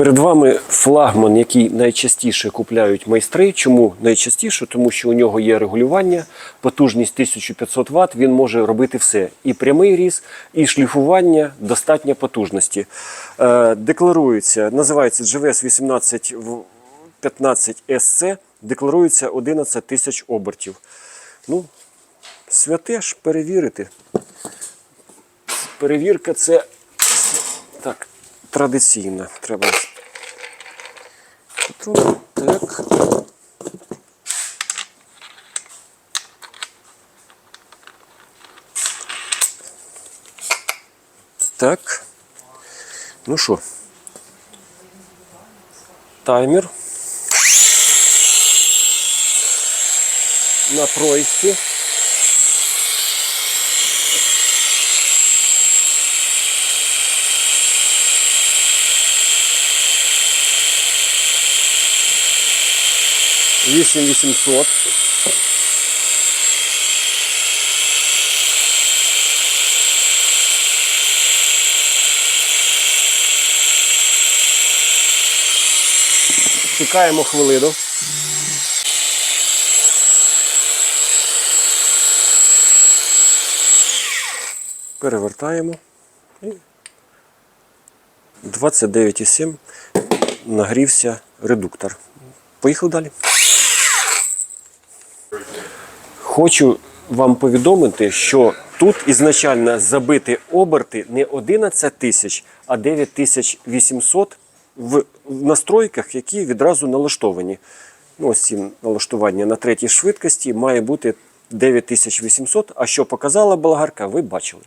Перед вами флагман, який найчастіше купляють майстри. Чому найчастіше? Тому що у нього є регулювання, потужність 1500 Вт, він може робити все. І прямий різ, і шліфування достатньо потужності. Е, декларується, називається GVS 1815 SC, декларується 11 тисяч обертів. Ну, святе ж перевірити. Перевірка це так, традиційна. Треба. Так. Так. Ну що? Таймер. На пройсі. 8800. Чекаємо хвилину. Перевертаємо і 29,7 нагрівся редуктор. Поїхали далі. Хочу вам повідомити, що тут ізначально забиті оберти не 11 тисяч, а 9800 в в настройках, які відразу налаштовані. Ну, ось ці налаштування на третій швидкості має бути 9800, а що показала болгарка, ви бачили.